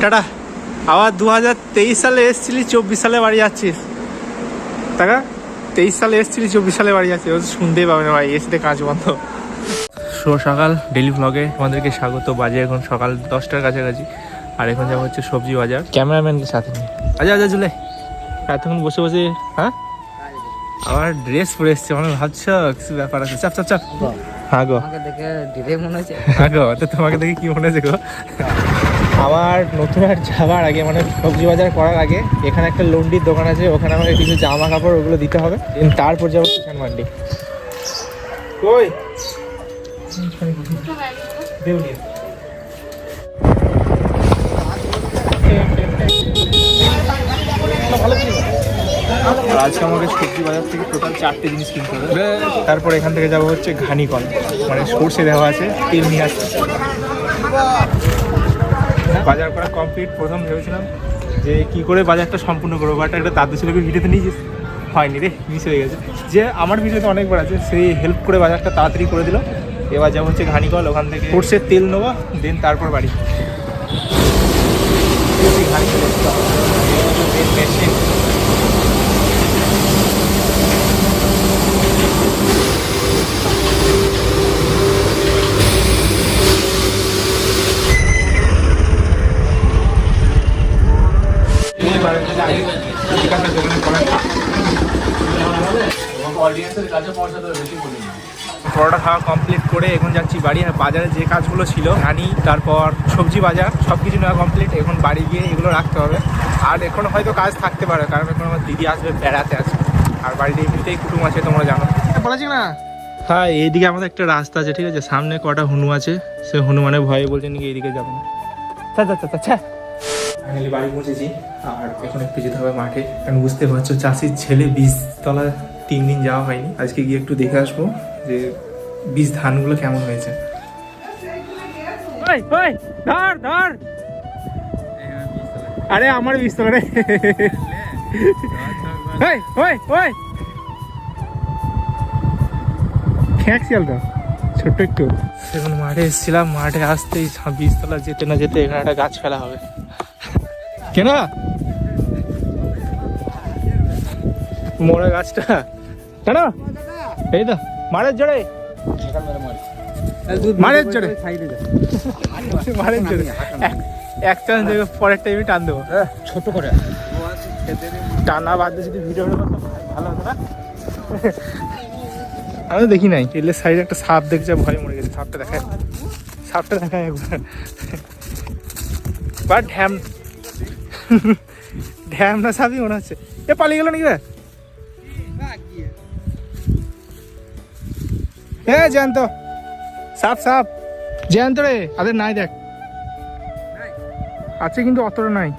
Tata. আবার দু হাজার তেইশ সালে এসছিলি চব্বিশ সালে বাড়ি যাচ্ছিস। টাকা তেইশ সালে এসছিলি চব্বিশ সালে বাড়ি যাচ্ছিস। শুনতেই পাবে না ভাই এসিতে কাজ বন্ধ। শুভ সকাল ডেলি ভ্লগে আমাদেরকে স্বাগত। বাজে এখন সকাল দশটার কাছাকাছি। আর এখন যাব হচ্ছে সবজি বাজার। ক্যামেরাম্যানকে সাথে নিয়ে। আচ্ছা আচ্ছা জুলে এতক্ষণ বসে বসে হ্যাঁ? আমার ড্রেস পরে এসছে। মানে ভাবছ কিছু ব্যাপার আছে। চাপ চাপ চাপ। হ্যাঁ গো। দেখে মনে হচ্ছে। হ্যাঁ গো তো তোমাকে দেখে কি মনে হচ্ছে গো? আমার নতুন আর যাওয়ার আগে মানে সবজি বাজার করার আগে এখানে একটা লন্ডির দোকান আছে ওখানে আমাকে কিছু জামা কাপড় ওগুলো দিতে হবে। তারপর যাব কিষান মান্ডি। কই? আজকে আমাকে সবজি বাজার থেকে টোটাল চারটে জিনিস কিনতে হবে। তারপর এখান থেকে যাব হচ্ছে ঘানিকল মানে সর্ষে দেওয়া আছে তেল নিয়ে আসছে বাজার করা কমপ্লিট প্রথম ভেবেছিলাম যে কি করে বাজারটা সম্পূর্ণ করব বাট একটা দাদু ছেলেকে ভিডিওতে নিয়ে হয়নি রে মিস হয়ে গেছে। যে আমার ভিডিওতে অনেকবার আছে, সেই হেল্প করে বাজারটা তাড়াতাড়ি করে দিল। এবার যেমন হচ্ছে ঘানিকল, ওখান থেকে সর্ষের তেল নেব দেন তারপর বাড়ি। ঘানিকল পরোটা খাওয়া কমপ্লিট করে এখন যাচ্ছি বাড়ি। আর বাজারে যে কাজগুলো ছিল ধানি তারপর সবজি বাজার সব কিছু নেওয়া কমপ্লিট এখন বাড়ি গিয়ে এগুলো রাখতে হবে। আর এখন হয়তো কাজ থাকতে পারে কারণ এখন আমার দিদি আসবে বেড়াতে আসবে। আর বাড়িতে এমনিতেই কুটুম আছে তোমরা জানো। বলেছি না? হ্যাঁ এইদিকে আমাদের একটা রাস্তা আছে ঠিক আছে? সামনে কটা হনু আছে। সে হনুমানের ভয়ে বলছে নাকি এইদিকে যাবে না। ফাইনালি বাড়ি পৌঁছেছি। আর এখন একটু যেতে হবে মাঠে। কারণ বুঝতে পারছ চাষির ছেলে বীজ বীজতলা তিন দিন যাওয়া হয়নি। আজকে গিয়ে একটু দেখে আসব যে বীজ ধানগুলো কেমন হয়েছে। ধর ধর। আরে আমার রে। ওই ওই ওই। ছোট্ট একটু। মাঠে এসেছিলাম মাঠে আসতেই বীজতলা যেতে না যেতে এখানে একটা গাছ ফেলা হবে। কেন? মোড়া গাছটা কেন এই তো মারের জোরে। মারের জোরে। মারের জোরে। এক- চান্স দেখো পরের টাইমে টান দেবো। ছোট করে। টানা বাদ দিয়ে যদি ভিডিও ভালো হতো না? আমি তো দেখি নাই। টেলের সাইডে একটা সাপ দেখছে ভয় মরে গেছে। সাপটা দেখায়। সাপটা দেখায় একবার। বা ঢ্যাম। ঢ্যাম না সাপই মনে হচ্ছে। এ পালিয়ে গেল নাকি হ্যাঁ জ্যান্ত। সাপ সাপ। জ্যান্ত রে আদের নাই দেখ। আছে কিন্তু অতটা নাই।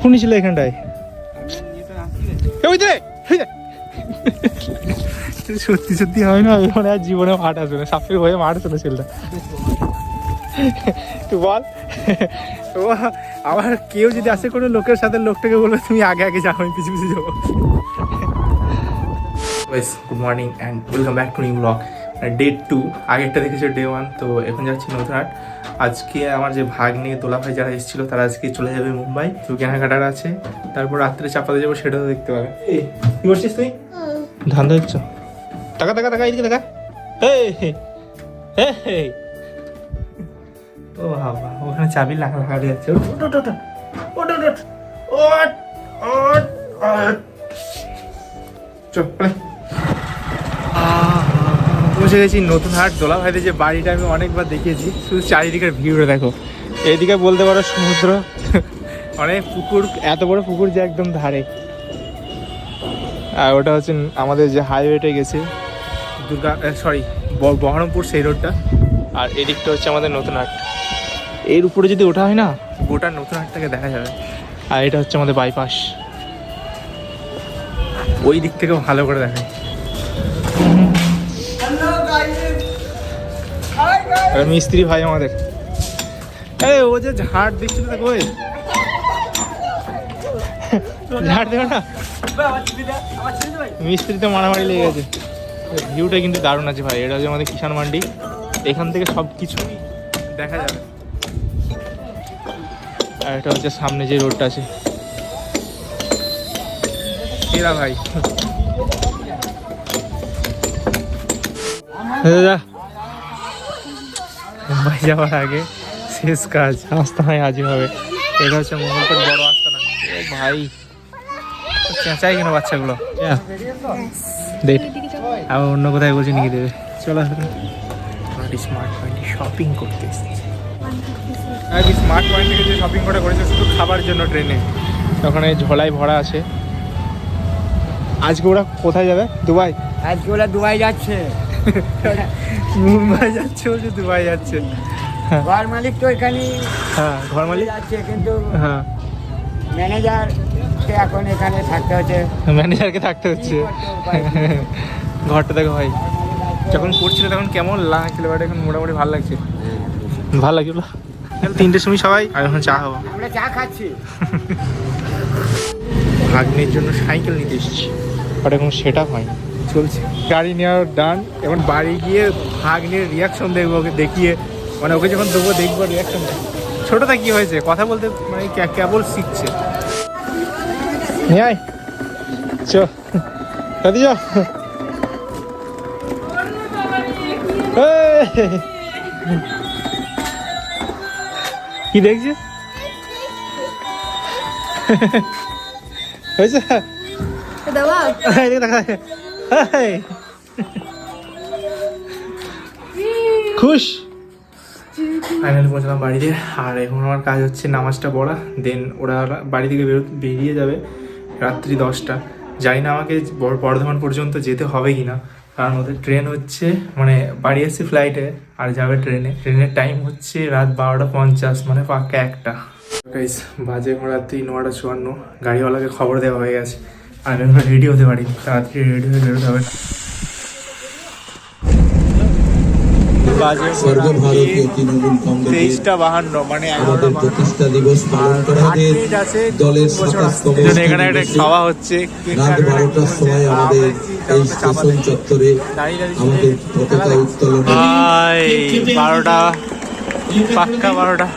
খুনি ছিল এখানটায়। এ। সত্যি সত্যি হয় না মানে আর জীবনে মাঠ আসবে না সাপের হয়ে মাঠ আসবে না ছেলেটা। তুই বল। ও আমার কেউ যদি আসে কোনো লোকের সাথে লোকটাকে বলবে তুমি আগে আগে যাও আমি পিছু পিছু যাব। ওয়েস good morning and welcome back to new vlog day two আগেরটা দেখেছ ডে ওয়ান তো এখন যাচ্ছি নতুনহাট আজকে আমার যে ভাগ্নে নিয়ে দোলা ভাই যারা এসেছিল তারা আজকে চলে যাবে মুম্বাই তো কেনাকাটার আছে তারপর রাত্রে চাপাতে যাব সেটা তো দেখতে পাবে এই কি করছিস তুই ধান্দা হচ্ছ টাকা টাকা টাকা এদিকে টাকা ও বাবা ওখানে চাবি লাগা লাগা লাগাড়ি আছে চল পৌঁছে গেছি নতুন হাট দোলা ভাইদের যে বাড়িটা আমি অনেকবার দেখিয়েছি। শুধু চারিদিকের ভিউটা দেখো। এইদিকে বলতে পারো সমুদ্র। অনেক পুকুর, এত বড় পুকুর যে একদম ধারে। আর ওটা হচ্ছে আমাদের যে হাইওয়েটা গেছে। দুর্গা সরি বহরমপুর সেই রোডটা আর এদিকটা হচ্ছে আমাদের নতুন হাট। এর উপরে যদি ওঠা হয় না, গোটা নতুন হাটটাকে দেখা যাবে। আর এটা হচ্ছে আমাদের বাইপাস ওই দিক থেকেও ভালো করে দেখায়। আর মিস্ত্রি ভাই আমাদের। এই, ও যে ঝাড় দিচ্ছিল ওই ঝাড় দেবে না? মিস্ত্রিতে মারামারি লেগে গেছে। ভিউটা কিন্তু দারুণ আছে ভাই, এটা হচ্ছে আমাদের কিষান মান্ডি। এখান থেকে সব কিছুই দেখা যাবে। আর এটা হচ্ছে সামনে যে রোডটা আছে। ভাই। দাদা মুম্বাই যাওয়ার আগে শেষ কাজ আস্তানায় হাজির হবে। এটা হচ্ছে মঙ্গলপুর বড় আস্তানা। ও ভাই চেঁচাই কেন বাচ্চাগুলো? দেখ আবার অন্য কোথায় বলছে নিয়ে দেবে। চলো স্মার্ট পয়েন্টে শপিং করতে এসেছি। স্মার্ট পয়েন্ট থেকে যে শপিং করে করেছে শুধু খাবার জন্য ট্রেনে ওখানে ঝোলাই ভরা আছে। আজকে ওরা কোথায় যাবে? দুবাই? আজকে ওরা দুবাই যাচ্ছে। মুম্বাই যাচ্ছে বলছে দুবাই যাচ্ছে। ঘর মালিক তো এখানে হ্যাঁ ঘর মালিক? যাচ্ছে কিন্তু হ্যাঁ। ম্যানেজার সে এখন এখানে থাকতে হচ্ছে। ম্যানেজারকে থাকতে হচ্ছে। ঘরটা দেখো ভাই। যখন করছিল তখন কেমন লাগছিল বাট এখন মোটামুটি ভালো লাগছে। ভালো লাগছিল? তিনটের সময় সবাই আর এখন চা হব আমরা চা খাচ্ছি। ভাগ্নের জন্য সাইকেল নিতে এসেছি বাট এখন সেটা হয়নি। চলছে গাড়ি নেওয়ার ডান এখন বাড়ি গিয়ে ভাগ্নের রিয়াকশন দেখব ওকে দেখিয়ে মানে ওকে যখন দেবো দেখব রিয়াকশন ছোটটা কি হয়েছে? কথা বলতে মানে কেবল শিখছে। নিয়ে দাদি কি দেখছিস? হয়েছে? হাই। খুশ? ফাইনালি পৌঁছলাম বাড়িতে। আর এখন আমার কাজ হচ্ছে নামাজটা পড়া দেন ওরা বাড়ি থেকে বেরো- বেরিয়ে যাবে রাত্রি দশটা। জানি না আমাকে বর- বর্ধমান পর্যন্ত যেতে হবে কি না কারণ ওদের ট্রেন হচ্ছে মানে বাড়ি এসছে ফ্লাইটে আর যাবে ট্রেনে ট্রেনের টাইম হচ্ছে রাত বারোটা পঞ্চাশ মানে পাক্কা একটা। বাজে এখন রাত্রি নটা চুয়ান্ন। গাড়িওয়ালাকে খবর দেওয়া হয়ে গেছে। আমি এখন রেডি হতে পারি তাড়াতাড়ি রেডি হয়ে বেরোতে হবে তেইশটা বাহান্ন মানে প্রতিষ্ঠা দিবস পালন করাদের দলের এখানে একটা খাওয়া হচ্ছে রাত বারোটার সময় আমাদের এই স্টেশন চত্বরে আমাদের পতাকা উত্তোলন ভাই বারোটা পাক্কা বারোটা।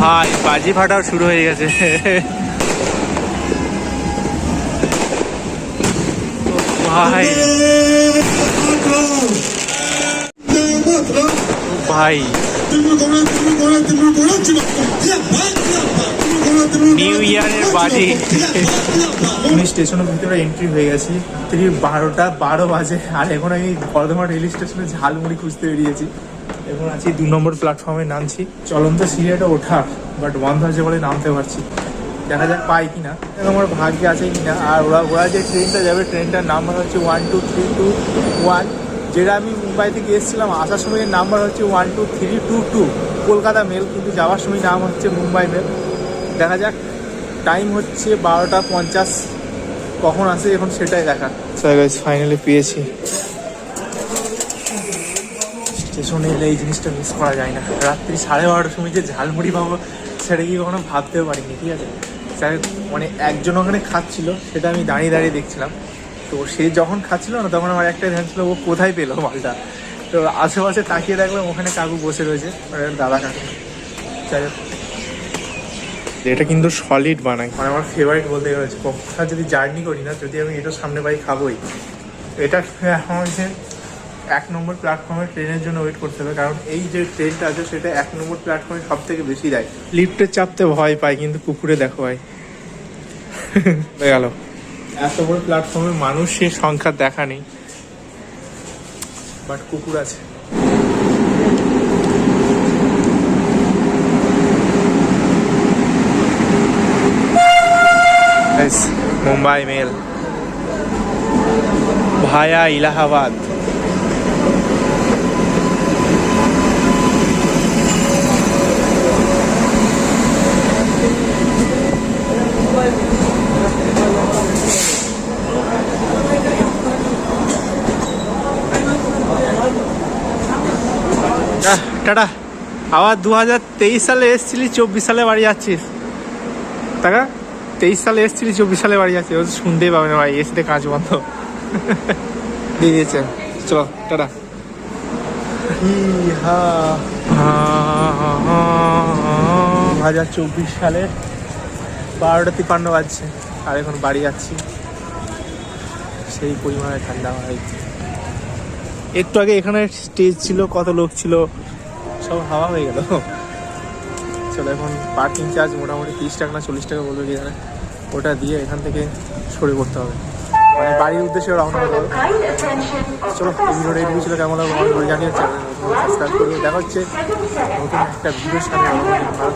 ভাই বাজি ফাটাও শুরু হয়ে গেছে। ভাই। ভাই। নিউ ইয়ারের বাজি। আমি স্টেশনের ভিতরে এন্ট্রি হয়ে গেছি। ঠিক বারোটা বারো বাজে। আর এখন আমি বর্ধমান রেল স্টেশনে ঝালমুড়ি খুঁজতে বেরিয়েছি। এখন আছি দু নম্বর প্ল্যাটফর্মে নামছি। চলন্ত সিরিয়াটা ওঠা বাট বন্ধ আছে বলে নামতে পারছি। দেখা যাক পাই কিনা। এখন আমার ভাগ্যে আছে কিনা। আর ওরা ওরা যে ট্রেনটা যাবে ট্রেনটার নাম্বার হচ্ছে one two three two one যেটা আমি মুম্বাই থেকে এসেছিলাম আসার সময় নাম্বার হচ্ছে one two three two two Kolkata mail কিন্তু যাওয়ার সময় নাম হচ্ছে মুম্বাই মেল দেখা যাক। টাইম হচ্ছে বারোটা পঞ্চাশ। কখন আসে এখন সেটাই দেখা। ফাইনালি পেয়েছি। স্টেশনে এলে এই জিনিসটা মিস করা যায় না। রাত্রি সাড়ে বারোটার সময় যে ঝালমুড়ি পাবো সেটা কি কখনো ভাবতেও পারিনি ঠিক আছে? যাই হোক, মানে একজন ওখানে খাচ্ছিল সেটা আমি দাঁড়িয়ে দাঁড়িয়ে দেখছিলাম। তো সে যখন খাচ্ছিল না তখন আমার একটা ধ্যান ছিল ও কোথায় পেল মালটা? তো আশেপাশে তাকিয়ে দেখলাম ওখানে কাকু বসে রয়েছে মানে দাদা কাকু। যাই হোক। এটা কিন্তু সলিড বানাই। মানে আমার ফেভারিট বলতে গেলে কখনো যদি জার্নি করি না যদি আমি এটা সামনে পাই খাবোই এটা হচ্ছে এক নম্বর প্ল্যাটফর্মে ট্রেনের জন্য ওয়েট করতে হবে। কারণ এই যে ট্রেনটা আছে সেটা এক নম্বর প্ল্যাটফর্মে সব থেকে বেশি দেয় লিফটে চাপতে ভয় পায় কিন্তু কুকুরে দেখো ভাই। হয়ে গেল। এত বড় প্ল্যাটফর্মে মানুষের সংখ্যা দেখা নেই। বাট কুকুর আছে। Mumbai mail via Allahabad. Tata. আবার দু হাজার তেইশ সালে এসছিলি চব্বিশ সালে বাড়ি যাচ্ছিস। টাকা তেইশ সালে এসছিলি চব্বিশ সালে বাড়ি যাচ্ছিস। শুনতেই পাবে না ভাই এসিতে কাজ বন্ধ। দিয়ে দিয়েছে। চলো টাটা। ইহা হাজার চব্বিশ সালের বারোটা তিপ্পান্ন বাজছে আর এখন বাড়ি যাচ্ছি। সেই পরিমাণে ঠান্ডা হয়েছে একটু আগে এখানে স্টেজ ছিল কত লোক ছিল? সব হাওয়া হয়ে গেল। চলো এখন পার্কিং চার্জ মোটামুটি তিরিশ টাকা না চল্লিশ টাকা বলবে কি ওটা দিয়ে এখান থেকে সরে পড়তে হবে। মানে বাড়ির উদ্দেশ্যে রওনা হতে হবে। চলো ভিডিওটা এইটুকু ছিল। কেমন লাগল আমার করে জানিয়ে সাবস্ক্রাইব দেখা হচ্ছে নতুন একটা ভিডিওর সামনে ভালো